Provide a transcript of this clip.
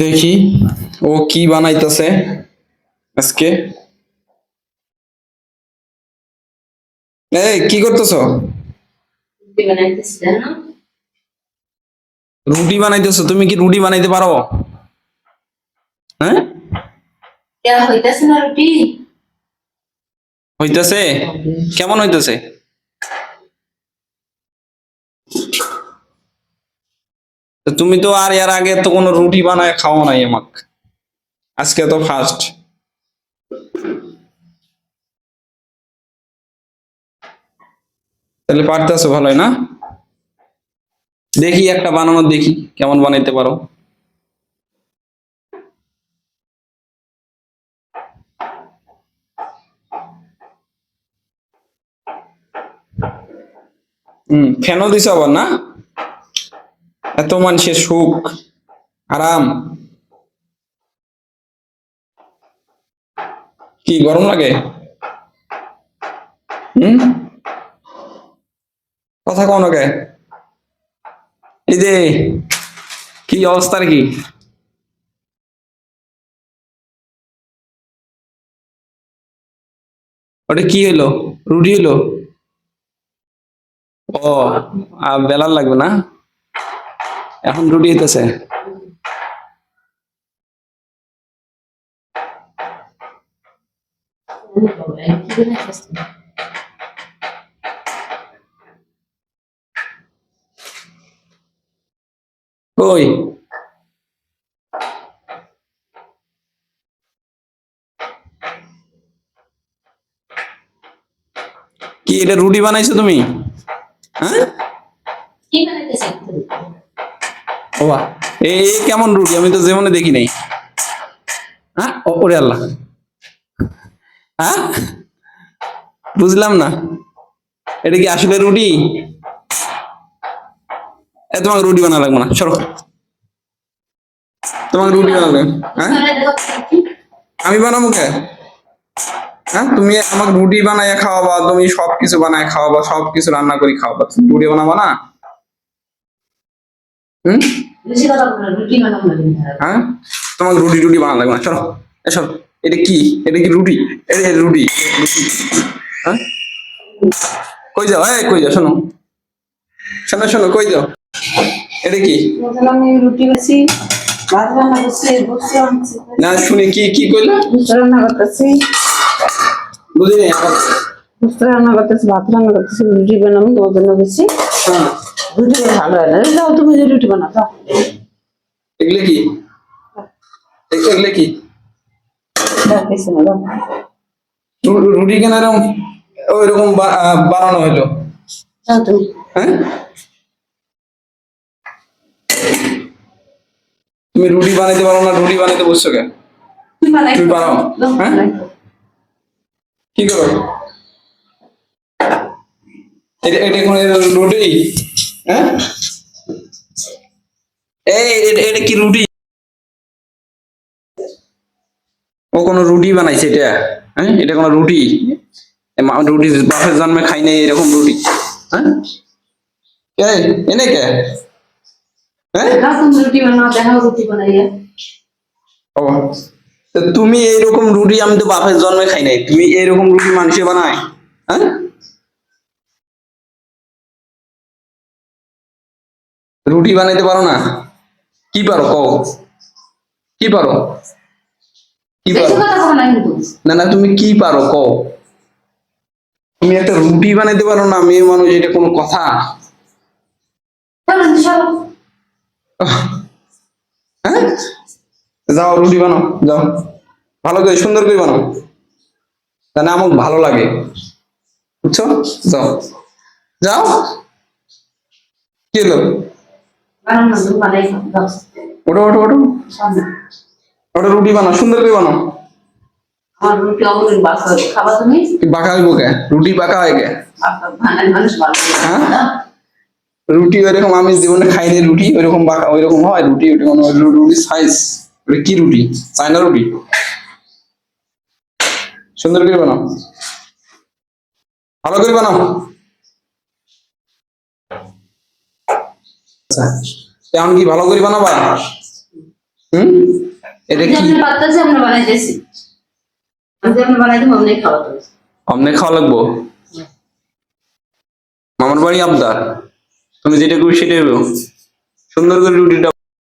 দেখি। ও কি বানাইতেছে আজকে? এই কি করতেছো? রুটি বানাইতেছি তুমি কি রুটি বানাইতে পারো? হ্যাঁ? দেওয়া না রুটি? হইতেছে? কেমন হইতেছে? তুমি তো আর এর আগে তো কোনো রুটি বানায় খাও নাই আমাক। আজকে তো ফার্স্ট তাহলে পারতেছো ভালোই না? দেখি একটা বানানো, দেখি কেমন বানাইতে পারো। হম ফ্যানও দিছো আবার না? এত মানুষের সুখ, আরাম। কি, গরম লাগে? হুম? কথা কোন কে? এই যে, কি অবস্থার কি ওটা কি হলো রুটি হলো ও বেলার লাগবে না? এখন রুটি হইতেছে। কি এটা রুটি বানাইছো তুমি? হ্যাঁ? কি বানাইতেছি? এই কেমন রুটি আমি তো জীবনে দেখি নাই। হ্যাঁ? ওরে আল্লাহ। হ্যাঁ? বুঝলাম না। এটা কি আসলে রুটি? এ, তোমাকে রুটি বানা লাগবে না। সরো। তোমাকে রুটি বানা লাগবে। হ্যাঁ? আমি বানাবো কে? হ্যাঁ? তুমি আমাকে রুটি বানাইয়া খাওয়াবা, তুমি সব কিছু বানায় খাওয়াবা, সবকিছু রান্না করে খাওয়াবা। রুটি বানাবা না? হুম। হ্যাঁ? তোমাকে রুটি রুটি বানানো লাগবে না চলো এসো এটা কি? এটা কি রুটি? এটা রুটি। হ্যাঁ? কই যাও এই কই যাও শোনো। শোনো শোনো কই যাও। এটা কি? আমি রুটি বেশি না শুনে কি কি কইলা? রান্না করতেছি। বুঝি নাই রান্না করতেছি ভাত রান্না করতেছি রুটি বানাবো তোর জন্য বেশি হ্যাঁ। রুটি বেশ ভালো হয় না। যাও তুমি যে রুটি বানাও যাও। এগুলো কি? এগুলো কি? যাও, কিছু না যাও। রু- রুটি কেন এরকম ওইরকম বা- আহ, বানানো হলো তুমি। হ্যাঁ? তুমি রুটি বানাইতে পারো না রুটি বানাইতে বসছো কেন? তুমি যাও, হ্যাঁ? কি করো? এটা এটা কোন রুটি? হ্যাঁ? এই এটা কি রুটি? ও কোন রুটি বানাইছে এটা? হ্যাঁ? এটা কোন রুটি? রুটি বাপের জন্মে খাই নাই এরকম রুটি। হ্যাঁ? কে? এনে কে? হ্যাঁ? তুমি এইরকম রুটি আমি তো বাপের জন্মে খাই নাই। তুমি এইরকম রুটি মানুষে বানায় হ্যাঁ? রুটি বানাইতে পারো না? কি পারো কও? কি পারো? কি পারো? না না তুমি কি পারো কও? তুমি একটা রুটি বানাইতে পারো না মেয়ে মানুষ এটা কোনো কথা? হ্যাঁ? যাও রুটি বানাও যাও। ভালো করে সুন্দর করে বানাও। তাহলে আমার ভালো লাগে। বুঝছ? যাও। যাও। কি হলো? ওটো ওটো ওটো। ওটা রুটি বানাও, সুন্দর করে বানাও। বাঁকা রুটি বাঁকা হয় ওইরকম আমি জীবনে খাইনি রুটি ওইরকম বাঁকা, ওইরকম হয়, রুটি কোনো রুটি সাইজ ওটা কি রুটি? চায়না রুটি। সুন্দর করে বানাও। ভালো করে বানাও। আচ্ছা। এখন কি ভালো করে বানাবা? হুম? এটা কি? যেমন আমরা বানাইতেছি। আমি বানাই দেবো অমনি খাওয়া অমনে খাওয়া লাগবো? মামার বাড়ি আবদার। তুমি যেটা করবে সেটাই সুন্দর করে রুটিটা